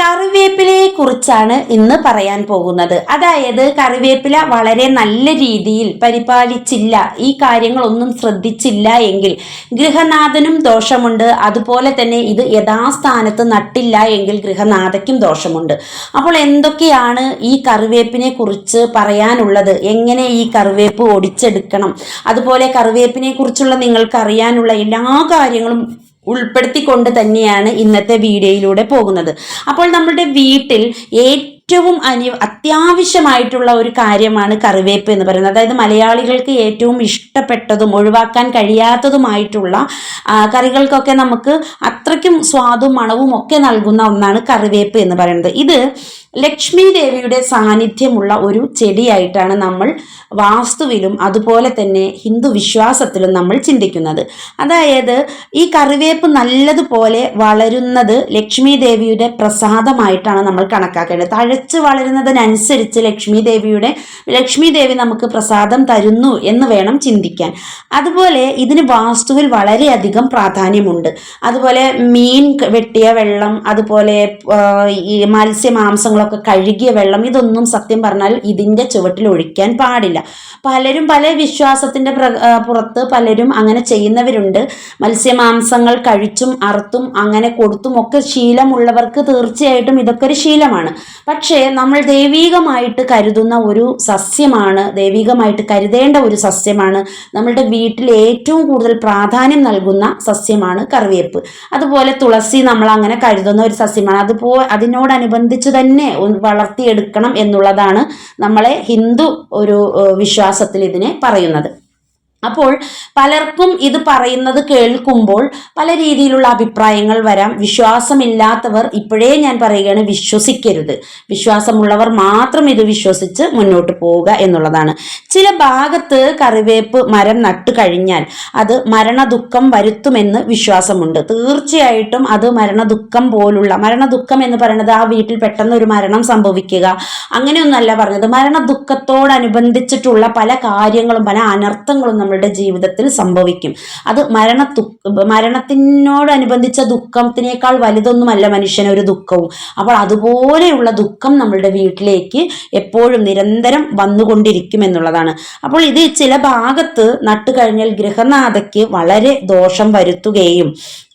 കറിവേപ്പിലയെ കുറിച്ചാണ് ഇന്ന് പറയാൻ പോകുന്നത്. അതായത് കറിവേപ്പില വളരെ നല്ല രീതിയിൽ പരിപാലിച്ചില്ല. ഈ കാര്യങ്ങളൊന്നും ശ്രദ്ധിച്ചില്ല എങ്കിൽ ഗൃഹനാഥനും ദോഷമുണ്ട്. അതുപോലെ തന്നെ ഇത് യഥാസ്ഥാനത്ത് നട്ടില്ല എങ്കിൽ ഗൃഹനാഥയ്ക്കും ദോഷമുണ്ട്. അപ്പോൾ എന്തൊക്കെയാണ് ഈ കറിവേപ്പിനെ കുറിച്ച് പറയാനുള്ളത്? എങ്ങനെ ഈ കറിവേപ്പ് ഒടിച്ചെടുക്കണം? അതുപോലെ കറിവേപ്പിനെ കുറിച്ചുള്ള നിങ്ങൾക്ക് അറിയാനുള്ള എല്ലാ കാര്യങ്ങളും ഉൾപ്പെടുത്തിക്കൊണ്ട് തന്നെയാണ് ഇന്നത്തെ വീഡിയോയിലൂടെ പോകുന്നത്. അപ്പോൾ നമ്മുടെ വീട്ടിൽ ഏറ്റവും അനി അത്യാവശ്യമായിട്ടുള്ള ഒരു കാര്യമാണ് കറിവേപ്പ് എന്ന് പറയുന്നത്. അതായത് മലയാളികൾക്ക് ഏറ്റവും ഇഷ്ടപ്പെട്ടതും ഒഴിവാക്കാൻ കഴിയാത്തതുമായിട്ടുള്ള കറികൾക്കൊക്കെ നമുക്ക് അത്രയ്ക്കും സ്വാദും മണവും ഒക്കെ നൽകുന്ന ഒന്നാണ് കറിവേപ്പ് എന്ന് പറയുന്നത്. ഇത് ലക്ഷ്മി ദേവിയുടെ സാന്നിധ്യമുള്ള ഒരു ചെടിയായിട്ടാണ് നമ്മൾ വാസ്തുവിലും അതുപോലെ തന്നെ ഹിന്ദു വിശ്വാസത്തിലും നമ്മൾ ചിന്തിക്കുന്നത്. അതായത് ഈ കറിവേപ്പ് നല്ലതുപോലെ വളരുന്നത് ലക്ഷ്മി ദേവിയുടെ പ്രസാദമായിട്ടാണ് നമ്മൾ കണക്കാക്കേണ്ടത്. തഴച്ച് വളരുന്നതിനനുസരിച്ച് ലക്ഷ്മി ദേവിയുടെ ലക്ഷ്മി ദേവി നമുക്ക് പ്രസാദം തരുന്നു എന്ന് വേണം ചിന്തിക്കാൻ. അതുപോലെ ഇതിന് വാസ്തുവിൽ വളരെയധികം പ്രാധാന്യമുണ്ട്. അതുപോലെ മീൻ വെട്ടിയ വെള്ളം അതുപോലെ ഈ മത്സ്യ മാംസങ്ങളൊക്കെ കഴുകിയ വെള്ളം. ഇതൊന്നും സത്യം പറഞ്ഞാൽ ഇതിന്റെ ചുവട്ടിൽ ഒഴിക്കാൻ പാടില്ല. പലരും പല വിശ്വാസത്തിന്റെ പുറത്ത് പലരും അങ്ങനെ ചെയ്യുന്നവരുണ്ട്. മത്സ്യമാംസങ്ങൾ കഴിച്ചും അറുത്തും അങ്ങനെ കൊടുത്തും ഒക്കെ ശീലമുള്ളവർക്ക് തീർച്ചയായിട്ടും ഇതൊക്കെ ഒരു ശീലമാണ്. പക്ഷേ നമ്മൾ ദൈവീകമായിട്ട് കരുതുന്ന ഒരു സസ്യമാണ് ദൈവികമായിട്ട് കരുതേണ്ട ഒരു സസ്യമാണ് നമ്മളുടെ വീട്ടിൽ ഏറ്റവും കൂടുതൽ പ്രാധാന്യം നൽകുന്ന സസ്യമാണ് കറിവേപ്പ്. അതുപോലെ തുളസി നമ്മൾ അങ്ങനെ കരുതുന്ന ഒരു സസ്യമാണ്. അതുപോലെ അതിനോടനുബന്ധിച്ച് തന്നെ വളർത്തിയെടുക്കണം എന്നുള്ളതാണ് നമ്മളെ ഹിന്ദു ഒരു വിശ്വാസത്തിൽ ഇതിനെ പറയുന്നത്. അപ്പോൾ പലർക്കും ഇത് പറയുന്നത് കേൾക്കുമ്പോൾ പല രീതിയിലുള്ള അഭിപ്രായങ്ങൾ വരാം. വിശ്വാസമില്ലാത്തവർ ഇപ്പോഴേ ഞാൻ പറയുകയാണ് വിശ്വസിക്കരുത്. വിശ്വാസമുള്ളവർ മാത്രം ഇത് വിശ്വസിച്ച് മുന്നോട്ട് പോവുക എന്നുള്ളതാണ്. ചില ഭാഗത്ത് കറിവേപ്പ് മരം നട്ടു കഴിഞ്ഞാൽ അത് മരണദുഃഖം വരുത്തുമെന്ന് വിശ്വാസമുണ്ട്. തീർച്ചയായിട്ടും അത് മരണദുഃഖം പോലുള്ള മരണദുഃഖം എന്ന് പറയുന്നത് ആ വീട്ടിൽ പെട്ടെന്ന് ഒരു മരണം സംഭവിക്കുക അങ്ങനെയൊന്നല്ല പറഞ്ഞത്. മരണദുഃഖത്തോടനുബന്ധിച്ചിട്ടുള്ള പല കാര്യങ്ങളും പല അനർത്ഥങ്ങളും നമ്മളുടെ ജീവിതത്തിൽ സംഭവിക്കും. അത് മരണ മരണത്തിനോടനുബന്ധിച്ച ദുഃഖത്തിനേക്കാൾ വലുതൊന്നുമല്ല മനുഷ്യന് ഒരു ദുഃഖവും. അപ്പോൾ അതുപോലെയുള്ള ദുഃഖം നമ്മളുടെ വീട്ടിലേക്ക് എപ്പോഴും നിരന്തരം വന്നുകൊണ്ടിരിക്കും എന്നുള്ളതാണ്. അപ്പോൾ ഇത് ചില ഭാഗത്ത് നട്ടു കഴിഞ്ഞാൽ ഗൃഹനാഥയ്ക്ക് വളരെ ദോഷം വരുത്തുകയും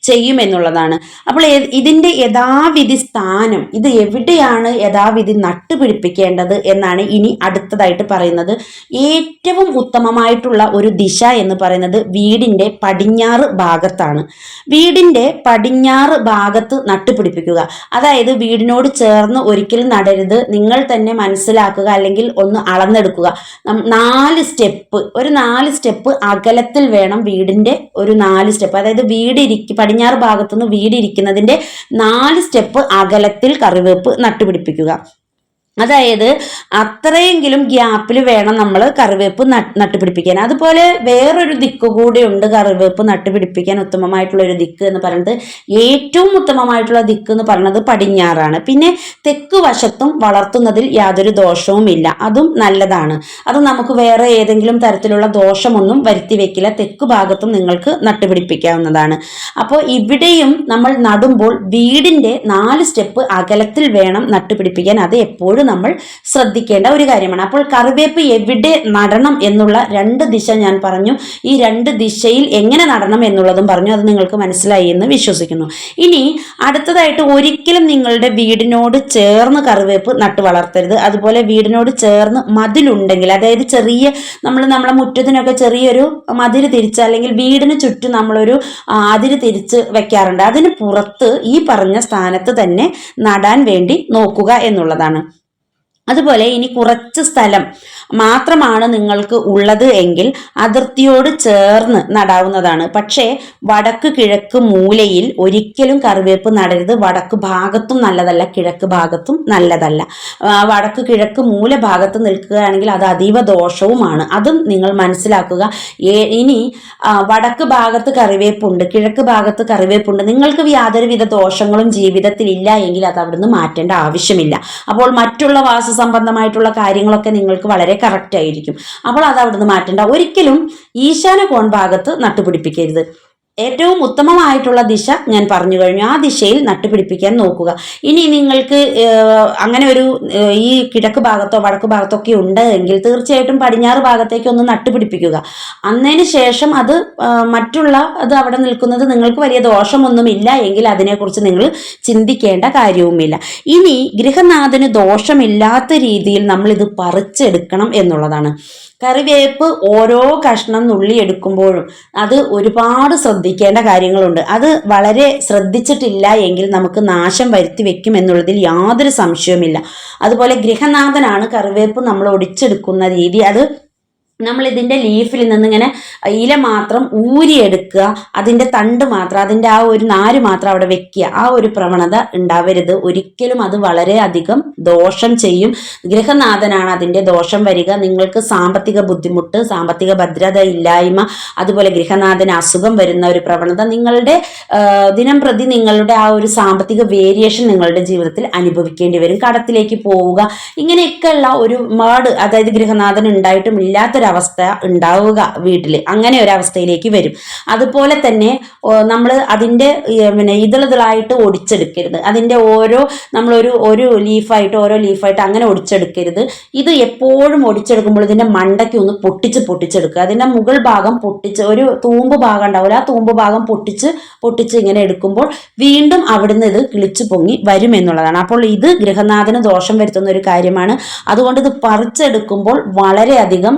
ചെയ്യുമെന്നുള്ളതാണ്. അപ്പോൾ ഇതിന്റെ യഥാവിധി സ്ഥാനം ഇത് എവിടെയാണ് യഥാവിധി നട്ടുപിടിപ്പിക്കേണ്ടത് എന്നാണ് ഇനി അടുത്തതായിട്ട് പറയുന്നത്. ഏറ്റവും ഉത്തമമായിട്ടുള്ള ഒരു ദിശ എന്ന് പറയുന്നത് വീടിന്റെ പടിഞ്ഞാറ് ഭാഗത്താണ്. വീടിന്റെ പടിഞ്ഞാറ് ഭാഗത്ത് നട്ടുപിടിപ്പിക്കുക. അതായത് വീടിനോട് ചേർന്ന് ഒരിക്കലും നടരുത് നിങ്ങൾ തന്നെ മനസ്സിലാക്കുക അല്ലെങ്കിൽ ഒന്ന് അളന്നെടുക്കുക. നാല് സ്റ്റെപ്പ് ഒരു നാല് സ്റ്റെപ്പ് അകലത്തിൽ വേണം വീടിന്റെ ഒരു നാല് സ്റ്റെപ്പ്. അതായത് വീട് ഇരിക്ക പടിഞ്ഞാറ് ഭാഗത്തുനിന്ന് വീടിരിക്കുന്നതിന്റെ നാല് സ്റ്റെപ്പ് അകലത്തിൽ കറിവേപ്പ് നട്ടുപിടിപ്പിക്കുക. അതായത് അത്രയെങ്കിലും ഗ്യാപ്പിൽ വേണം നമ്മൾ കറിവേപ്പ് നട്ടുപിടിപ്പിക്കാൻ. അതുപോലെ വേറൊരു ദിക്ക് ഉണ്ട് കറിവേപ്പ് നട്ടുപിടിപ്പിക്കാൻ ഉത്തമമായിട്ടുള്ള ഒരു ദിക്ക് എന്ന് പറയുന്നത് ഏറ്റവും ഉത്തമമായിട്ടുള്ള ദിക്ക് എന്ന് പറയുന്നത് പടിഞ്ഞാറാണ്. പിന്നെ തെക്ക് വശത്തും വളർത്തുന്നതിൽ യാതൊരു ദോഷവും ഇല്ല അതും നല്ലതാണ്. അത് നമുക്ക് വേറെ ഏതെങ്കിലും തരത്തിലുള്ള ദോഷമൊന്നും വരുത്തി വെക്കില്ല തെക്ക് ഭാഗത്തും നിങ്ങൾക്ക് നട്ടുപിടിപ്പിക്കാവുന്നതാണ്. അപ്പോൾ ഇവിടെയും നമ്മൾ നടുമ്പോൾ വീടിന്റെ നാല് സ്റ്റെപ്പ് അകലത്തിൽ വേണം നട്ടുപിടിപ്പിക്കാൻ. അത് എപ്പോഴും നമ്മൾ ശ്രദ്ധിക്കേണ്ട ഒരു കാര്യമാണ്. അപ്പോൾ കറിവേപ്പ് എവിടെ നടണം എന്നുള്ള രണ്ട് ദിശ ഞാൻ പറഞ്ഞു. ഈ രണ്ട് ദിശയിൽ എങ്ങനെ നടണം എന്നുള്ളതും പറഞ്ഞു. അത് നിങ്ങൾക്ക് മനസ്സിലായി എന്ന് വിശ്വസിക്കുന്നു. ഇനി അടുത്തതായിട്ട് ഒരിക്കലും നിങ്ങളുടെ വീടിനോട് ചേർന്ന് കറിവേപ്പ് നട്ടു വളർത്തരുത്. അതുപോലെ വീടിനോട് ചേർന്ന് മതിലുണ്ടെങ്കിൽ അതായത് ചെറിയ നമ്മൾ നമ്മളെ മുറ്റത്തിനൊക്കെ ചെറിയൊരു മതിൽ തിരിച്ച് അല്ലെങ്കിൽ വീടിന് ചുറ്റും നമ്മളൊരു അതിര് തിരിച്ച് വെക്കാറുണ്ട്. അതിന് പുറത്ത് ഈ പറഞ്ഞ സ്ഥാനത്ത് തന്നെ നടാൻ വേണ്ടി നോക്കുക എന്നുള്ളതാണ്. അതുപോലെ ഇനി കുറച്ച് സ്ഥലം മാത്രമാണ് നിങ്ങൾക്ക് ഉള്ളത് എങ്കിൽ അതിർത്തിയോട് ചേർന്ന് നടാവുന്നതാണ്. പക്ഷേ വടക്ക് കിഴക്ക് മൂലയിൽ ഒരിക്കലും കറിവേപ്പ് നടരുത്. വടക്ക് ഭാഗത്തും നല്ലതല്ല കിഴക്ക് ഭാഗത്തും നല്ലതല്ല. വടക്ക് കിഴക്ക് മൂല ഭാഗത്ത് നിൽക്കുകയാണെങ്കിൽ അത് അതീവ ദോഷവുമാണ്. അതും നിങ്ങൾ മനസ്സിലാക്കുക. ഇനി വടക്ക് ഭാഗത്ത് കറിവേപ്പുണ്ട് കിഴക്ക് ഭാഗത്ത് കറിവേപ്പുണ്ട്. നിങ്ങൾക്ക് യാതൊരുവിധ ദോഷങ്ങളും ജീവിതത്തിൽ ഇല്ല എങ്കിൽ അത് അവിടുന്ന് മാറ്റേണ്ട ആവശ്യമില്ല. അപ്പോൾ മറ്റുള്ള വാസ സംബന്ധമായിട്ടുള്ള കാര്യങ്ങളൊക്കെ നിങ്ങൾക്ക് വളരെ കറക്റ്റ് ആയിരിക്കും. അപ്പോൾ അത് അവിടുന്ന് മാറ്റണ്ട. ഒരിക്കലും ഈശാന കോൺ ഭാഗത്ത് നട്ടുപിടിപ്പിക്കരുത്. ഏറ്റവും ഉത്തമമായിട്ടുള്ള ദിശ ഞാൻ പറഞ്ഞു കഴിഞ്ഞു. ആ ദിശയിൽ നട്ടുപിടിപ്പിക്കാൻ നോക്കുക. ഇനി നിങ്ങൾക്ക് അങ്ങനെ ഒരു ഈ കിഴക്ക് ഭാഗത്തോ വടക്ക് ഭാഗത്തോ ഒക്കെ ഉണ്ട് എങ്കിൽ തീർച്ചയായിട്ടും പടിഞ്ഞാറ് ഭാഗത്തേക്ക് ഒന്ന് നട്ടുപിടിപ്പിക്കുക. അന്നതിന് ശേഷം അത് മറ്റുള്ള അത് അവിടെ നിൽക്കുന്നത് നിങ്ങൾക്ക് വലിയ ദോഷമൊന്നുമില്ല എങ്കിൽ അതിനെക്കുറിച്ച് നിങ്ങൾ ചിന്തിക്കേണ്ട കാര്യവുമില്ല. ഇനി ഗൃഹനാഥന് ദോഷമില്ലാത്ത രീതിയിൽ നമ്മൾ ഇത് പറിച്ചെടുക്കണം എന്നുള്ളതാണ്. കറിവേപ്പ് ഓരോ കഷ്ണം നുള്ളിയെടുക്കുമ്പോഴും അത് ഒരുപാട് ശ്രദ്ധിക്കേണ്ട കാര്യങ്ങളുണ്ട്. അത് വളരെ ശ്രദ്ധിച്ചിട്ടില്ല എങ്കിൽ നമുക്ക് നാശം വരുത്തി വെക്കും എന്നുള്ളതിൽ യാതൊരു സംശയവുമില്ല. അതുപോലെ ഗൃഹനാഥനാണ് കറിവേപ്പ് നമ്മൾ ഒടിച്ചെടുക്കുന്ന രീതി. അത് നമ്മൾ ഇതിന്റെ ലീഫിൽ നിന്നിങ്ങനെ ഇല മാത്രം ഊരിയെടുക്കുക അതിന്റെ തണ്ട് മാത്രം അതിന്റെ ആ ഒരു നാര് മാത്രം അവിടെ വെക്കുക. ആ ഒരു പ്രവണത ഉണ്ടാവരുത്. ഒരിക്കലും അത് വളരെ അധികം ദോഷം ചെയ്യും. ഗൃഹനാഥനാണ് അതിന്റെ ദോഷം വരിക. നിങ്ങൾക്ക് സാമ്പത്തിക ബുദ്ധിമുട്ട് സാമ്പത്തിക ഭദ്രത ഇല്ലായ്മ അതുപോലെ ഗൃഹനാഥന് അസുഖം വരുന്ന ഒരു പ്രവണത നിങ്ങളുടെ ദിനം പ്രതി നിങ്ങളുടെ ആ ഒരു സാമ്പത്തിക വേരിയേഷൻ നിങ്ങളുടെ ജീവിതത്തിൽ അനുഭവിക്കേണ്ടി വരും. കടത്തിലേക്ക് പോവുക. ഇങ്ങനെയൊക്കെയുള്ള ഒരു അതായത് ഗൃഹനാഥൻ ഉണ്ടായിട്ടും ഇല്ലാത്തൊരവസ്ഥ ഉണ്ടാവുക വീട്ടിൽ അങ്ങനെ ഒരു അവസ്ഥയിലേക്ക് വരും. അതുപോലെ തന്നെ നമ്മൾ അതിന്റെ പിന്നെ ഇതളുകളായിട്ട് ഒടിച്ചെടുക്കരുത്. അതിന്റെ ഓരോ നമ്മളൊരു ഒരു ലീഫായിട്ട് ഓരോ ലീഫായിട്ട് അങ്ങനെ ഒടിച്ചെടുക്കരുത്. ഇത് എപ്പോഴും ഒടിച്ചെടുക്കുമ്പോൾ ഇതിന്റെ മണ്ടയ്ക്ക് ഒന്ന് പൊട്ടിച്ച് പൊട്ടിച്ചെടുക്കുക. അതിന്റെ മുകൾ ഭാഗം പൊട്ടിച്ച് ഒരു തൂമ്പ് ഭാഗം ഉണ്ടാവില്ല ആ തൂമ്പ് ഭാഗം പൊട്ടിച്ച് പൊട്ടിച്ച് ഇങ്ങനെ എടുക്കുമ്പോൾ വീണ്ടും അവിടുന്ന് ഇത് കിളിച്ചു പൊങ്ങി വരും എന്നുള്ളതാണ്. അപ്പോൾ ഇത് ഗൃഹനാഥന് ദോഷം വരുത്തുന്ന ഒരു കാര്യമാണ്. അതുകൊണ്ട് ഇത് പറിച്ചെടുക്കുമ്പോൾ വളരെയധികം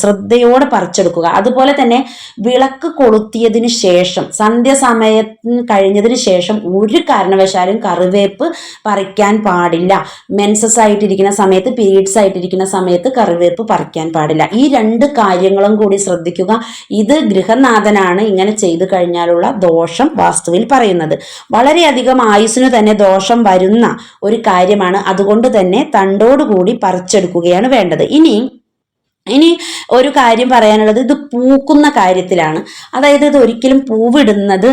ശ്രദ്ധയോടെ പറിച്ചെടുക്കുക. അതുപോലെ തന്നെ വിളക്ക് കൊളുത്തിയതിന് ശേഷം സന്ധ്യസമയത്തിന് കഴിഞ്ഞതിന് ശേഷം ഒരു കാരണവശാലും കറിവേപ്പ് പറിക്കാൻ പാടില്ല. മെൻസസ് ആയിട്ടിരിക്കുന്ന സമയത്ത് പീരീഡ്സ് ആയിട്ടിരിക്കുന്ന സമയത്ത് കറിവേപ്പ് പറിക്കാൻ പാടില്ല. ഈ രണ്ട് കാര്യങ്ങളും കൂടി ശ്രദ്ധിക്കുക. ഇത് ഗൃഹനാഥനാണ് ഇങ്ങനെ ചെയ്തു കഴിഞ്ഞാലുള്ള ദോഷം വാസ്തുവിൽ പറയുന്നത്. വളരെയധികം ആയുസ്സിന് തന്നെ ദോഷം വരുന്ന ഒരു കാര്യമാണ്. അതുകൊണ്ട് തന്നെ തണ്ടോടുകൂടി പറിച്ചെടുക്കുകയാണ് വേണ്ടത്. ഇനി ഇനി ഒരു കാര്യം പറയാനുള്ളത് ഇത് പൂക്കുന്ന കാര്യത്തിലാണ്. അതായത് ഇത് ഒരിക്കലും പൂവിടുന്നത്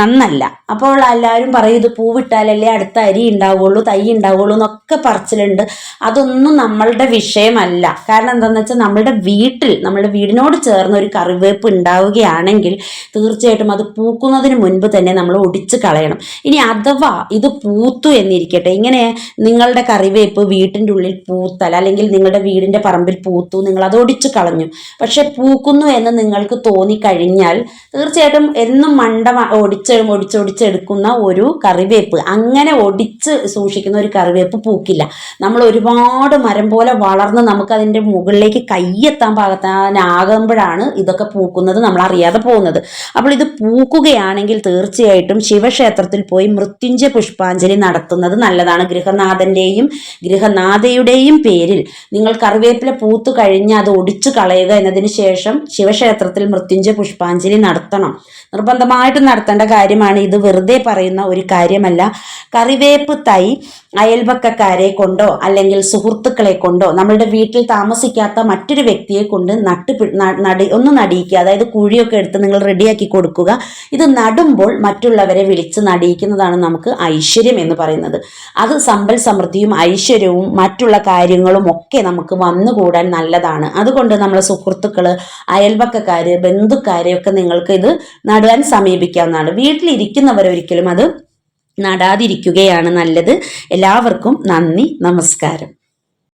നന്നല്ല. അപ്പോൾ എല്ലാവരും പറയും ഇത് പൂവിട്ടാലല്ലേ അടുത്ത അരി ഉണ്ടാവുള്ളൂ തൈ ഉണ്ടാവുള്ളൂ എന്നൊക്കെ പറച്ചിലുണ്ട്. അതൊന്നും നമ്മളുടെ വിഷയമല്ല. കാരണം എന്താണെന്ന് വെച്ചാൽ നമ്മളുടെ വീട്ടിൽ നമ്മളുടെ വീടിനോട് ചേർന്ന് ഒരു കറിവേപ്പ് ഉണ്ടാവുകയാണെങ്കിൽ തീർച്ചയായിട്ടും അത് പൂക്കുന്നതിന് മുൻപ് തന്നെ നമ്മൾ ഒടിച്ച് കളയണം. ഇനി അഥവാ ഇത് പൂത്തു എന്നിരിക്കട്ടെ ഇങ്ങനെ നിങ്ങളുടെ കറിവേപ്പ് വീട്ടിന്റെ ഉള്ളിൽ പൂത്തൽ അല്ലെങ്കിൽ നിങ്ങളുടെ വീടിന്റെ പറമ്പിൽ പൂത്തു നിങ്ങൾ അത് ഒടിച്ചു കളഞ്ഞു. പക്ഷെ പൂക്കുന്നു എന്ന് നിങ്ങൾക്ക് തോന്നി കഴിഞ്ഞാൽ തീർച്ചയായിട്ടും എന്നും മണ്ട ഒടിച്ച് ഒടിച്ച് ഒടിച്ചെടുക്കുന്ന ഒരു കറിവേപ്പ് അങ്ങനെ ഒടിച്ച് സൂക്ഷിക്കുന്ന ഒരു കറിവേപ്പ് പൂക്കില്ല. നമ്മൾ ഒരുപാട് മരം പോലെ വളർന്ന് നമുക്ക് അതിന്റെ മുകളിലേക്ക് കയ്യെത്താൻ പാകത്താനാകുമ്പോഴാണ് ഇതൊക്കെ പൂക്കുന്നത് നമ്മൾ അറിയാതെ പോകുന്നത്. അപ്പോൾ ഇത് പൂക്കുകയാണെങ്കിൽ തീർച്ചയായിട്ടും ശിവക്ഷേത്രത്തിൽ പോയി മൃത്യുഞ്ജയ പുഷ്പാഞ്ജലി നടത്തുന്നത് നല്ലതാണ്. ഗൃഹനാഥന്റെയും ഗൃഹനാഥയുടെയും പേരിൽ. നിങ്ങൾ കറിവേപ്പില പൂത്തു കഴിഞ്ഞ് അത് ഒടിച്ചു കളയുക എന്നതിന് ശേഷം ശിവക്ഷേത്രത്തിൽ മൃത്യുഞ്ജയ പുഷ്പാഞ്ജലി നടത്തണം. നിർബന്ധമായിട്ട് നടത്തേണ്ട കാര്യമാണ് ഇത് വെറുതെ പറയുന്ന ഒരു കാര്യമല്ല. കറിവേപ്പ് തൈ അയൽപക്കക്കാരെ കൊണ്ടോ അല്ലെങ്കിൽ സുഹൃത്തുക്കളെ കൊണ്ടോ നമ്മളുടെ വീട്ടിൽ താമസിക്കാത്ത മറ്റൊരു വ്യക്തിയെ കൊണ്ട് നട്ട് നടി ഒന്ന് നടിയിക്കുക അതായത് കുഴിയൊക്കെ എടുത്ത് നിങ്ങൾ റെഡിയാക്കി കൊടുക്കുക ഇത് നടുമ്പോൾ മറ്റുള്ളവരെ വിളിച്ച് നടിയിക്കുന്നതാണ് നമുക്ക് ഐശ്വര്യം എന്ന് പറയുന്നത്. അത് സമ്പൽ സമൃദ്ധിയും ഐശ്വര്യവും മറ്റുള്ള കാര്യങ്ങളും ഒക്കെ നമുക്ക് വന്നുകൂടാൻ നല്ലതാണ്. അതുകൊണ്ട് നമ്മളെ സുഹൃത്തുക്കൾ അയൽപക്കക്കാർ ബന്ധുക്കാരെയൊക്കെ നിങ്ങൾക്ക് ഇത് നടുവാൻ സമീപിക്കാവുന്നതാണ്. വീട്ടിലിരിക്കുന്നവരൊരിക്കലും അത് നടാതിരിക്കുകയാണ് നല്ലത്. എല്ലാവർക്കും നന്ദി നമസ്കാരം.